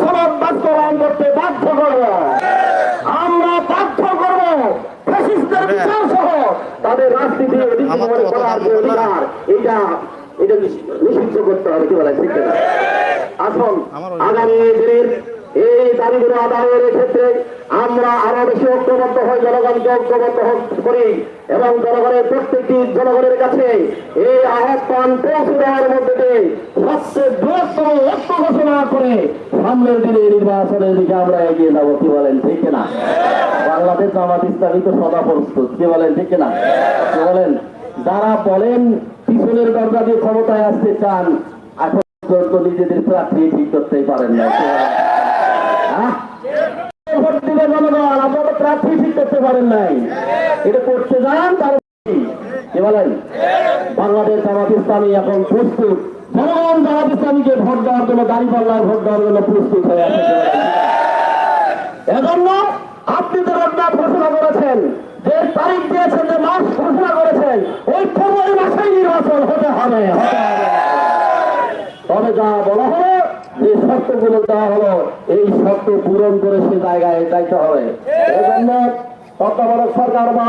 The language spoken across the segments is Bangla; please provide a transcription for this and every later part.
সনদ বাস্তবায়ন করতে বাধ্য করব। আমরা বাধ্য করব। ফ্যাসিস্টদের বিচার সহ তাদের রাজনীতি আমার করার যে অধিকার এটা এটা নিষিদ্ধ করতে হবে কি বলে ঠিক আসুন আগামী দিনের এই দাবিগুলো আদায়ের ক্ষেত্রে আমরা আরও বেশি ঐক্যবদ্ধ হয়ে জনগণকে ঐক্যবদ্ধ করি এবং জনগণের প্রত্যেকটি জনগণের কাছে এই আহ্বান পৌঁছে দেওয়ার মধ্যে দিয়ে সবচেয়ে করে সামনের দিনে নির্বাচনের দিকে আমরা এগিয়ে যাব, কি বলেন, ঠিক না বাংলাদেশ জামাত ইসলামী তো সদা প্রস্তুত, কি বলেন, ঠিক না কি বলেন, যারা বলেন পিছনের দরজা দিয়ে ক্ষমতায় আসতে চান, এখন পর্যন্ত নিজেদের প্রার্থী ঠিক করতেই পারেন না? হ্যাঁ? করতে পারেন নাই। এটা করতে যান তার কি বলেন? বাংলাদেশ জামাত ইসলামী এখন প্রস্তুত। জনগণ জামাত ইসলামীকে ভোট দেওয়ার জন্য দাঁড়ি পাল্লায় ভোট দেওয়ার জন্য প্রস্তুত হয়ে আছে। এজন্য আপনি যে রোডম্যাপ ঘোষণা করেছেন, যে তারিখ দিয়েছেন, যে মাস ঘোষণা করেছেন, ওই ফেব্রুয়ারি মাসেই নির্বাচন হতে হবে। তবে যা বলা হলো, যে শর্তগুলো দেওয়া হলো, এই শর্ত পূরণ করে সে জায়গায় যাইতে হবে। এই জন্য তত্ত্বাবধায়ক সরকার বা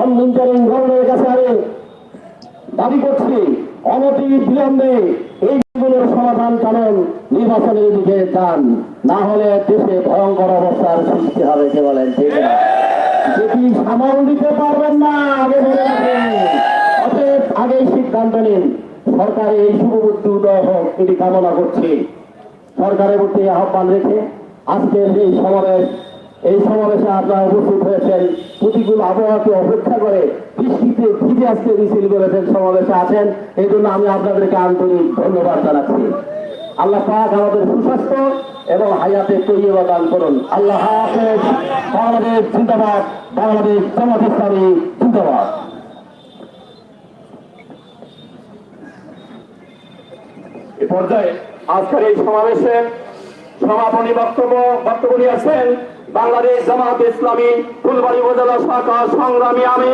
অনলিমিটেড গভর্নমেন্টের কাছে আমি দাবি করছি, অনতি বিলম্বে এইগুলোর সমাধান কারণ নির্বাচনের দিকে যান। না হলে দেশে ভয়ঙ্কর অবস্থার সৃষ্টি হবে, কে বলেন? যেটি সামাল দিতে পারবেন না, আগে অতএব আগেই সিদ্ধান্ত নিন সরকার এই শুভবুদ্ধি উদয় হোক, এটি কামনা করছি। সরকারের প্রতি আহ্বান রেখে আজকের এই সমাবেশ এই সমাবেশে আপনারা উপস্থিত হয়েছেন। প্রতিকূল আবহাওয়াকে অপেক্ষা করে বৃষ্টিতে ভিজে আজকে মিছিল করেছেন, সমাবেশে আছেন। এই জন্য আমি আপনাদেরকে আন্তরিক ধন্যবাদ জানাচ্ছি। আল্লাহ পাক আমাদের সুস্বাস্থ্য এবং হায়াতে তৈরিবা দান করুন। আল্লাহ বাংলাদেশ জিন্দাবাদ, বাংলাদেশ জামাত ইসলামী জিন্দাবাদ। এ পর্যায়ে আজকের এই সমাবেশে সমাপনী বক্তব্য বক্তব্য নিয়েছেন বাংলাদেশ জামাত ইসলামী ফুলবাড়ি উপজেলা শাখা সংগ্রামী আমি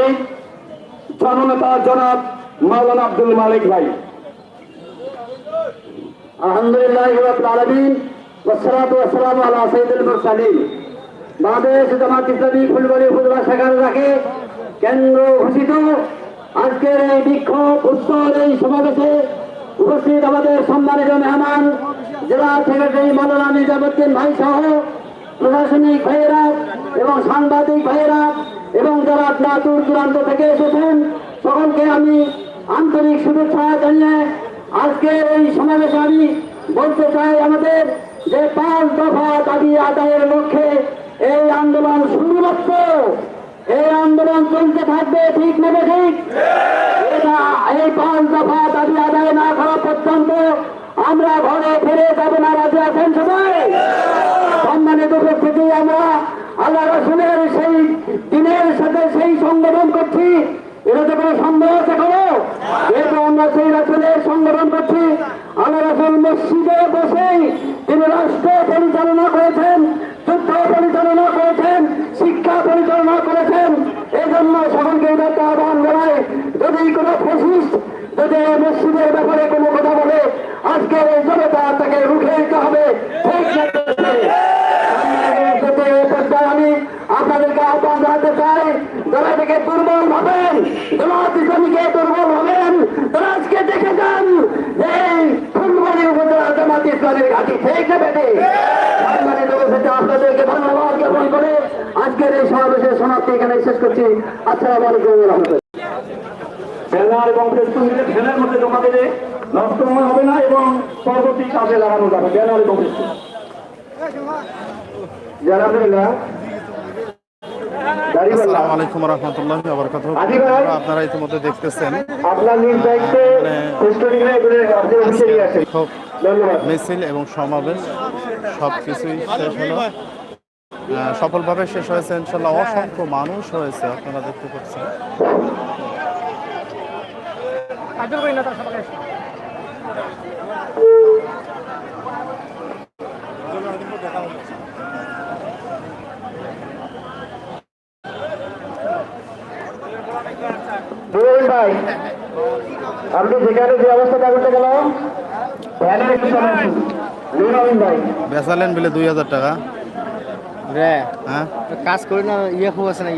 জননেতা জনাব মাওলানা আব্দুল মালিক ভাই আলহামদুলিল্লাহ রাব্বিল আলামিন والصلاه والسلام على سيد المرسلين বাংলাদেশ জামাত ইসলামী ফুলবাড়ি উপজেলা শাখার রাখে কেন্দ্র ঘোষিত আজকের এই বিক্ষোভ উত্তর এই সমাবেশে উপস্থিত আমাদের সম্মানিত মেহমান জেলা সেক্রেটারি মৌলানা নিজামুদ্দিন ভাই সহ প্রশাসনিক ভাইয়েরা এবং সাংবাদিক ভাইয়েরা এবং যারা দূর দূরান্ত থেকে এসেছেন, সকলকে আমি আন্তরিক শুভেচ্ছা জানিয়ে আজকের এই সমাবেশে আমি বলতে চাই আমাদের যে পাঁচ দফা দাবি আদায়ের লক্ষ্যে এই আন্দোলন শুরুমাত্র এই আন্দোলন চলতে থাকবে ঠিক নেবে ঠিক এটা এই পাঁচ দফা দাবি আদায় না করা পর্যন্ত আমরা ঘরে ফিরে যাব না, রাজি আছেন সবাই? সম্মানিত উপস্থিতি, আমরা আল্লাহ রসুলের সেই দিনের সাথে সেই সংগঠন করছি। এটা তো কোনো সন্দেহ আছে কোনো? যেহেতু আমরা সেই রসুলের সংগঠন করছি। আল্লাহ রসুল মসজিদে বসেই তিনি রাষ্ট্র পরিচালনা করেছেন, যুদ্ধ পরিচালনা করেছেন, শিক্ষা পরিচালনা করেছেন। এই জন্য সকলকে এটাকে আহ্বান জানায় যদি কোনো ফসিস্ট যদি মসজিদের ব্যাপারে কোনো এই জনতা তাকে রুখে দিতে হবে। আমি আপনাদেরকে আহ্বান জানাতে চাই, যারা থেকে দুর্বল হবেন জামাত ইসলামীকে তারা আজকে দেখে যান এই ফুলবাড়ি উপজেলা জামাত ইসলামের ঘাঁটি না বেটে আপনাদেরকে ধন্যবাদ জ্ঞাপন করে আজকের এই সমাবেশের সমাপ্তি এখানে শেষ করছি। আসসালামু আলাইকুম রহমতুল্লাহ। এবং নষ্ট হবে না এবং পরবর্তী কাজে লাগানো যাবে। ব্যানার আসসালামু আলাইকুম রহমতুল্লাহ আপনারা ইতিমধ্যে দেখতেছেন। আপনার নিজ দায়িত্বে এগুলো ধন্যবাদ। মিছিল এবং সমাবেশ সব কিছুই শেষ হলো। সফলভাবে শেষ হয়েছে ইনশাল্লাহ অসংখ্য মানুষ হয়েছে আপনারা দেখতে পাচ্ছেন। ভাই আপনি যেখানে যে অবস্থা নুরামিন ভাই। বেচালেন বলে দুই হাজার টাকা। রে হ্যাঁ? কাজ করি না ইয়ে খুব আছে না